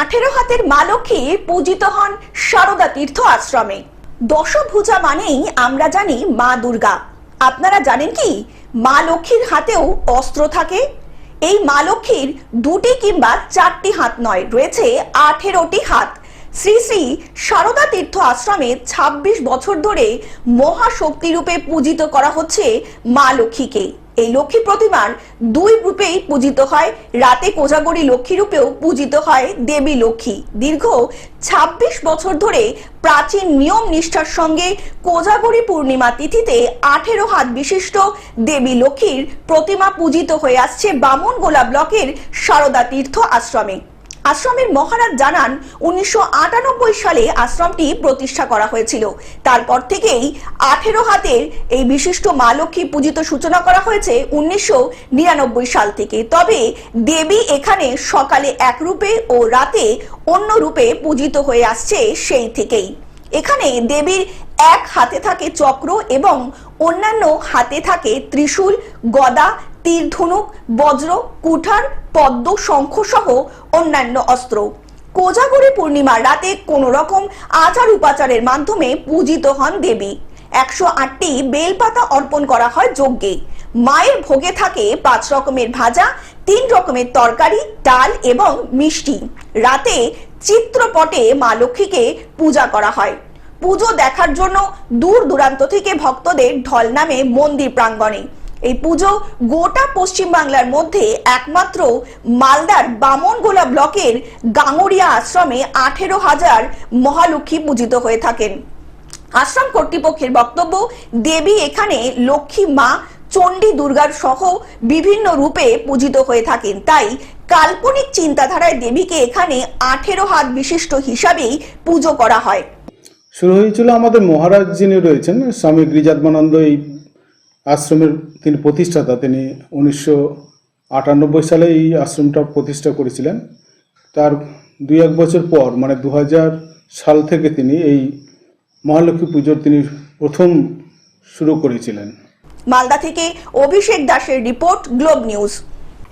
আঠেরো হাতের মা লক্ষ্মী পূজিত হন সারদা তীর্থ আশ্রমে। দশভুজা মানেই আমরা জানি মা দুর্গা। আপনারা জানেন কি, মা লক্ষ্মীর হাতেও অস্ত্র থাকে। এই মা লক্ষ্মীর দুটি কিংবা চারটি হাত নয়, রয়েছে আঠেরোটি হাত। শ্রী শ্রী সারদা তীর্থ আশ্রমে ২৬ বছর ধরে মহাশক্তি রূপে পূজিত করা হচ্ছে মা লক্ষ্মীকে। এই লক্ষ্মী প্রতিমার দুই রূপেই পূজিত হয়। রাতে কোজাগরি লক্ষ্মী রূপেও পূজিত হয় দেবী লক্ষ্মী। দীর্ঘ ২৬ বছর ধরে প্রাচীন নিয়ম নিষ্ঠার সঙ্গে কোজাগরি পূর্ণিমা তিথিতে আঠেরো হাত বিশিষ্ট দেবী লক্ষ্মীর প্রতিমা পূজিত হয়ে আসছে বামনগোলা ব্লকের সারদা তীর্থ আশ্রমে। আশ্রমের মহারাজ জানান, উনিশশো আটানব্বই সালে আশ্রমটি প্রতিষ্ঠা করা হয়েছিল। তারপর থেকেই আঠেরো হাতের এই বিশিষ্ট মা লক্ষ্মী পূজিত সূচনা করা হয়েছে উনিশশো নিরানব্বই সাল থেকে। তবে দেবী এখানে সকালে এক রূপে ও রাতে অন্য রূপে পূজিত হয়ে আসছে সেই থেকেই। এখানে দেবীর এক হাতে থাকে চক্র এবং অন্যান্য হাতে থাকে ত্রিশূল, গদা তীর ধনুক বজ্র, কুঠার, পদ্ম শঙ্খ সহ অন্যান্য অস্ত্র। কোজাগরী পূর্ণিমার রাতে কোন রকম আচার উপাচারের মাধ্যমে পূজিত হন দেবী। একশো আটটি বেলপাতা অর্পণ করা হয় যজ্ঞে। মায়ের ভোগে থাকে পাঁচ রকমের ভাজা, তিন রকমের তরকারি, ডাল এবং মিষ্টি। রাতে চিত্রপটে মা লক্ষ্মীকে পূজা করা হয়। পুজো দেখার জন্য দূর দূরান্ত থেকে ভক্তদের ঢল নামে মন্দির প্রাঙ্গণে। এই পুজো গোটা পশ্চিম বাংলার মধ্যে একমাত্র মালদার বামনগোলা ব্লকের গাঙ্গুরিয়া আশ্রমে আঠেরো হাজার মহালক্ষ্মী পূজিত হয়ে থাকেন। আশ্রম কর্তৃপক্ষের বক্তব্য, দেবী এখানে লক্ষ্মী মা, চণ্ডী দুর্গার সহ বিভিন্ন রূপে পূজিত হয়ে থাকেন। তাই কাল্পনিক চিন্তাধারায় দেবীকে এখানে আঠেরো হাত বিশিষ্ট হিসাবেই পুজো করা হয়। শুরু হয়েছিল আমাদের মহারাজ যিনি রয়েছেন, স্বামী গিরিজাত্মানন্দ। এই আশ্রমের তিনি প্রতিষ্ঠাতা। তিনি উনিশশো আটানব্বই সালে এই আশ্রমটা প্রতিষ্ঠা করেছিলেন। তার দুই এক বছর পর মানে দু হাজার সাল থেকে তিনি এই মহালক্ষ্মী পুজোর তিনি প্রথম শুরু করেছিলেন। মালদা থেকে অভিষেক দাসের রিপোর্ট, গ্লোব নিউজ।